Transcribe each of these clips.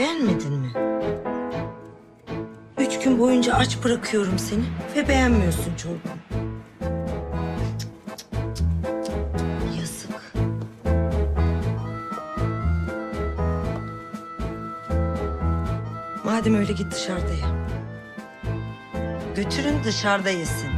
Beğenmedin mi? Üç gün boyunca aç bırakıyorum seni ve beğenmiyorsun çorbamı. Yazık. Madem öyle git dışarıda ye. Götürün dışarıda yesin.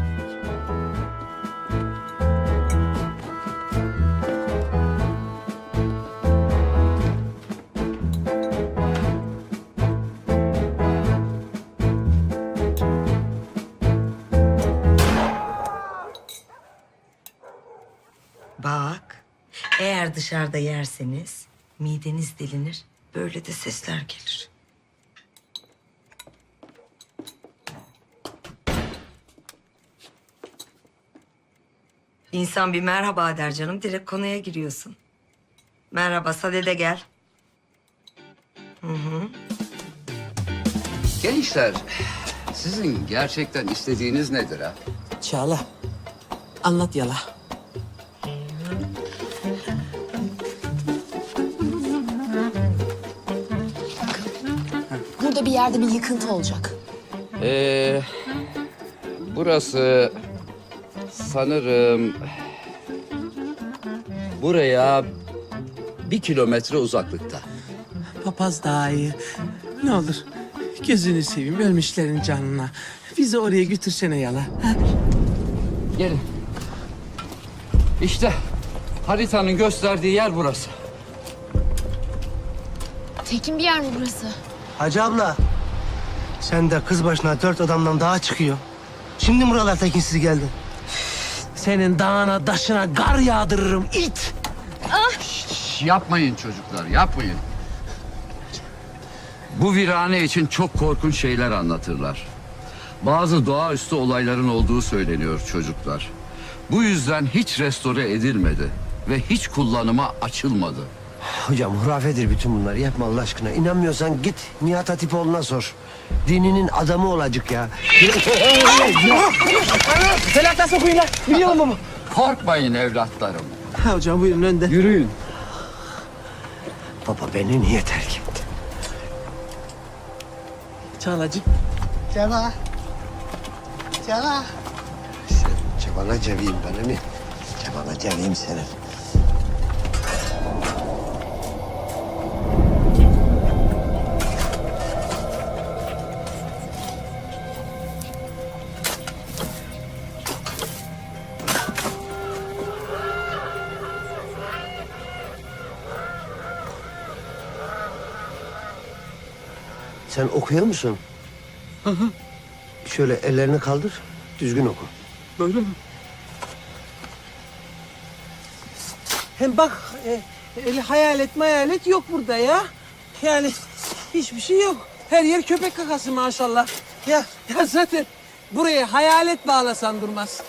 Eğer dışarıda yerseniz mideniz delinir, böyle de sesler gelir. İnsan bir merhaba der canım, direkt konuya giriyorsun. Merhaba, sadede gel. Gençler, sizin gerçekten istediğiniz nedir ha? Çağla. Anlat yala. Burada bir yerde bir yıkıntı olacak. Ee, burası sanırım buraya bir kilometre uzaklıkta. Papaz daha iyi. Ne olur gözünü seveyim ölmüşlerin canına. Bizi oraya götürsene yala. ha? Gelin. İşte haritanın gösterdiği yer burası. Tekin bir yer mi burası? Hacı abla. Sen de kız başına dört adamdan daha çıkıyor. Şimdi buralar tekinsiz geldi. Senin dağına taşına gar yağdırırım it. Şş, yapmayın çocuklar, yapmayın. Bu virane için çok korkunç şeyler anlatırlar. Bazı doğaüstü olayların olduğu söyleniyor çocuklar. Bu yüzden hiç restore edilmedi ve hiç kullanıma açılmadı. Hocam hurafedir bütün bunlar. Yapma Allah aşkına. İnanmıyorsan git Nihat Hatipoğlu'na sor. Dininin adamı olacak ya. Felakta sokuyun lan. Biliyorum ama. Korkmayın evlatlarım. Ha hocam buyurun önde. Yürüyün. Baba beni niye terk etti? Çağlacığım. Ceva. Ceva. Sen cebana ceveyim bana ne? Cebana ceveyim senin. Sen okuyor musun? Şöyle ellerini kaldır, düzgün oku. Böyle mi? Hem bak e, öyle hayalet mayalet yok burada ya. Yani hiçbir şey yok. Her yer köpek kakası maşallah. Ya, ya zaten buraya hayalet bağlasan durmaz.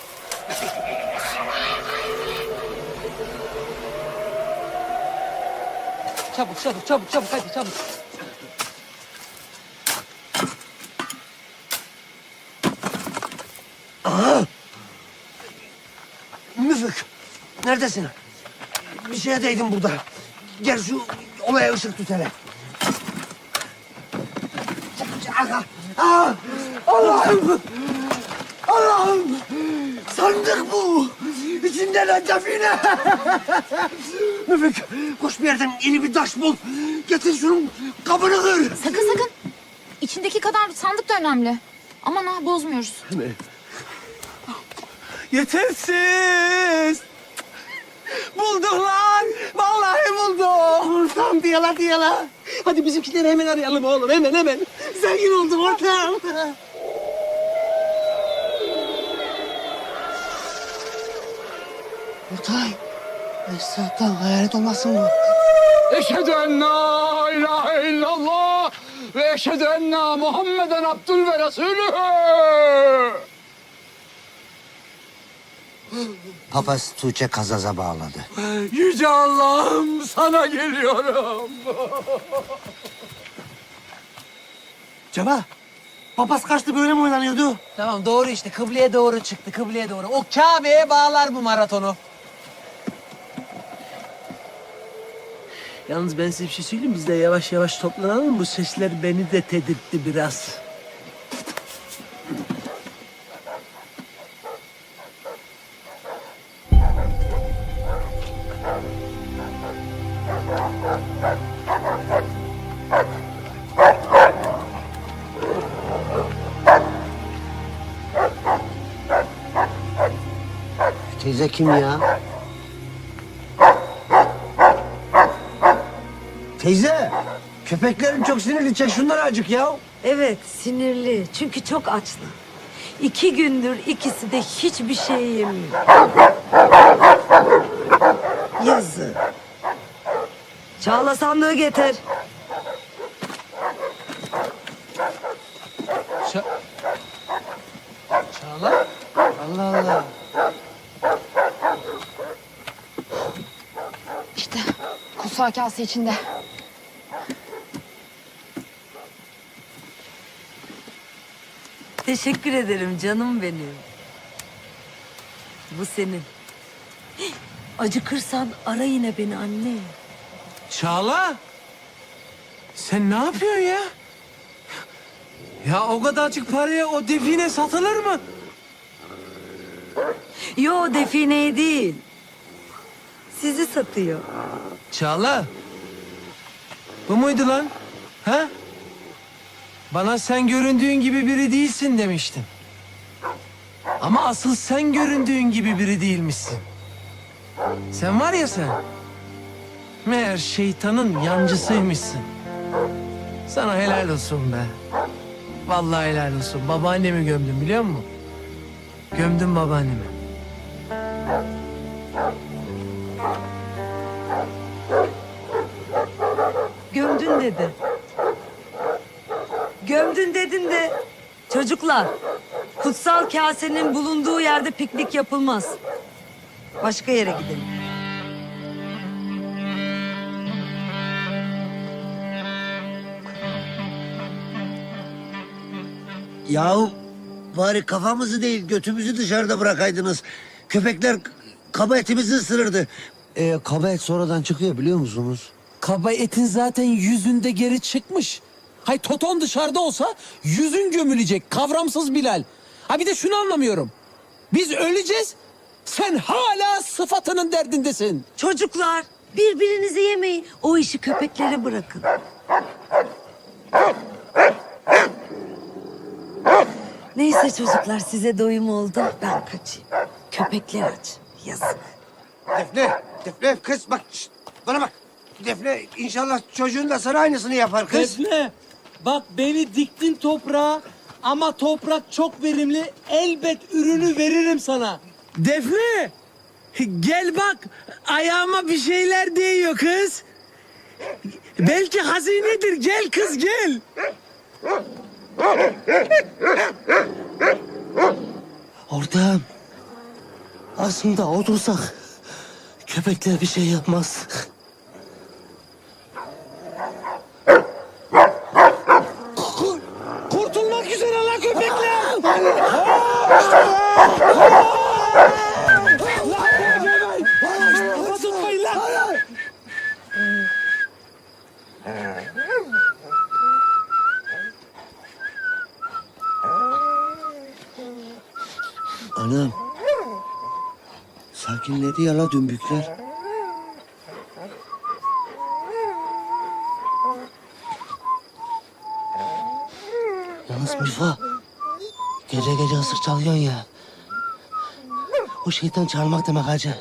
Çabuk çabuk çabuk çabuk hadi çabuk. Müfük, neredesin? Bir şeye değdim burada. Gel şu olaya ışık tut hele. Aga, aa, Allah'ım! Allah'ım! Sandık bu! İçinde ne define! Müfük, koş bir yerden yeni bir taş bul. Getir şunun kabını kır. Sakın sakın. İçindeki kadar sandık da önemli. Aman ha bozmuyoruz. Yetersiz. Bulduk lan. Vallahi bulduk. Ortam diyala diyala. Hadi bizimkileri hemen arayalım oğlum. Hemen hemen. Zengin oldum ortam. Ortay. Esra'dan hayalet olmasın bu. Eşhedü en la ilahe illallah ve eşhedü enne Muhammeden Abdül ve Resulühü. Papaz Tuğçe kazaza bağladı. Yüce Allah'ım sana geliyorum. Ceva. Papaz kaçtı böyle mi oynanıyordu? Tamam doğru işte. Kıbleye doğru çıktı. Kıbleye doğru. O Kabe'ye bağlar bu maratonu. Yalnız ben size bir şey söyleyeyim. Biz de yavaş yavaş toplanalım. Bu sesler beni de tedirtti biraz. Teyze kim ya? Teyze, köpeklerim çok sinirli. Çek şunları acık ya. Evet sinirli çünkü çok açlar. İki gündür ikisi de hiçbir şey yemiyor. Yazık. Çağla sandığı getir. Ça Çağla? Allah Allah. Kutsal kase içinde. Teşekkür ederim canım benim. Bu senin. Acıkırsan ara yine beni anne. Çağla. Sen ne yapıyorsun ya? Ya o kadarcık paraya o define satılır mı? Yo defineyi değil. Sizi satıyor. Çağla. Bu muydu lan? Ha? Bana sen göründüğün gibi biri değilsin demiştin. Ama asıl sen göründüğün gibi biri değilmişsin. Sen var ya sen. Meğer şeytanın yancısıymışsın. Sana helal olsun be. Vallahi helal olsun. Babaannemi gömdüm biliyor musun? Gömdüm babaannemi. Gömdün dedi. Gömdün dedin de çocuklar kutsal kasenin bulunduğu yerde piknik yapılmaz. Başka yere gidelim. Yahu bari kafamızı değil götümüzü dışarıda bırakaydınız. Köpekler kaba etimizi ısırırdı. Ee, kaba et sonradan çıkıyor biliyor musunuz? Kaba etin zaten yüzünde geri çıkmış. Hay toton dışarıda olsa yüzün gömülecek. Kavramsız Bilal. Ha bir de şunu anlamıyorum. Biz öleceğiz. Sen hala sıfatının derdindesin. Çocuklar birbirinizi yemeyin. O işi köpeklere bırakın. Neyse çocuklar size doyum oldu. Ben kaçayım. Köpekler aç. Yazık. Defne, Defne kız bak şşt, bana bak. Defne inşallah çocuğun da sana aynısını yapar kız. Defne bak beni diktin toprağa ama toprak çok verimli. Elbet ürünü veririm sana. Defne gel bak ayağıma bir şeyler değiyor kız. Belki hazinedir gel kız gel. Ortağım. Aslında otursak köpekler bir şey yapmaz. Köpekler. Kafa tutmayın lan. Anam. Sakinledi ya la dümbükler. Yalnız Müfa. Gece gece ıslık çalıyorsun ya. O şeytan çalmak demek hacı.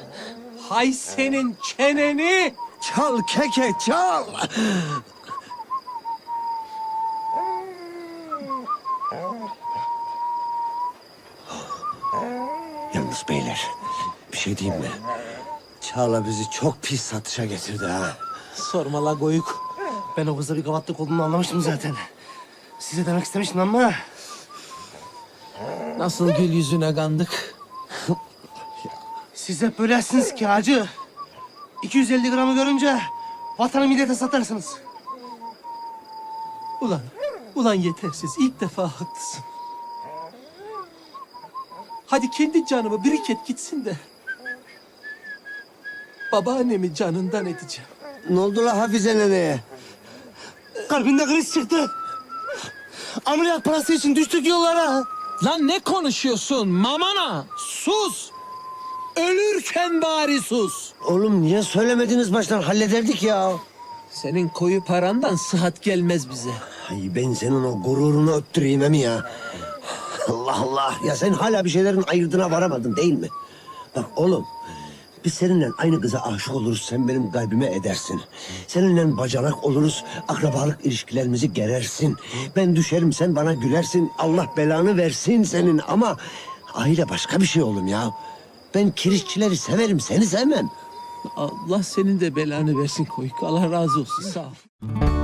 Hay senin çeneni. Çal keke çal. Yalnız beyler bir şey diyeyim mi? Çağla bizi çok pis satışa getirdi ha. Sorma la goyuk. Ben o kızla bir kavatlık olduğunu anlamıştım zaten. Size demek istemiştim ama Nasıl gül yüzüne kandık. siz hep böylesiniz ki hacı. 250 gramı görünce vatanı millete satarsınız. Ulan, ulan yetersiz. İlk defa haklısın. Hadi kendi canımı biriket gitsin de. Babaannemi canından edeceğim. Ne oldu la Hafize neneye? Kalbinde kriz çıktı. Ameliyat parası için düştük yollara. Lan ne konuşuyorsun mamana? Sus! Ölürken bari sus. Oğlum niye söylemediniz baştan hallederdik ya. Senin koyu parandan sıhhat gelmez bize. Ay ben senin o gururunu öttüreyim mi ya? Allah Allah. Ya sen hala bir şeylerin ayırdına varamadın değil mi? Bak oğlum. Biz seninle aynı kıza aşık oluruz. Sen benim kalbime edersin. Seninle bacanak oluruz. Akrabalık ilişkilerimizi gerersin. Ben düşerim sen bana gülersin. Allah belanı versin senin ama... Aile başka bir şey oğlum ya. Ben kirişçileri severim. Seni sevmem. Allah senin de belanı versin Koyuk. Allah razı olsun. Sağ ol.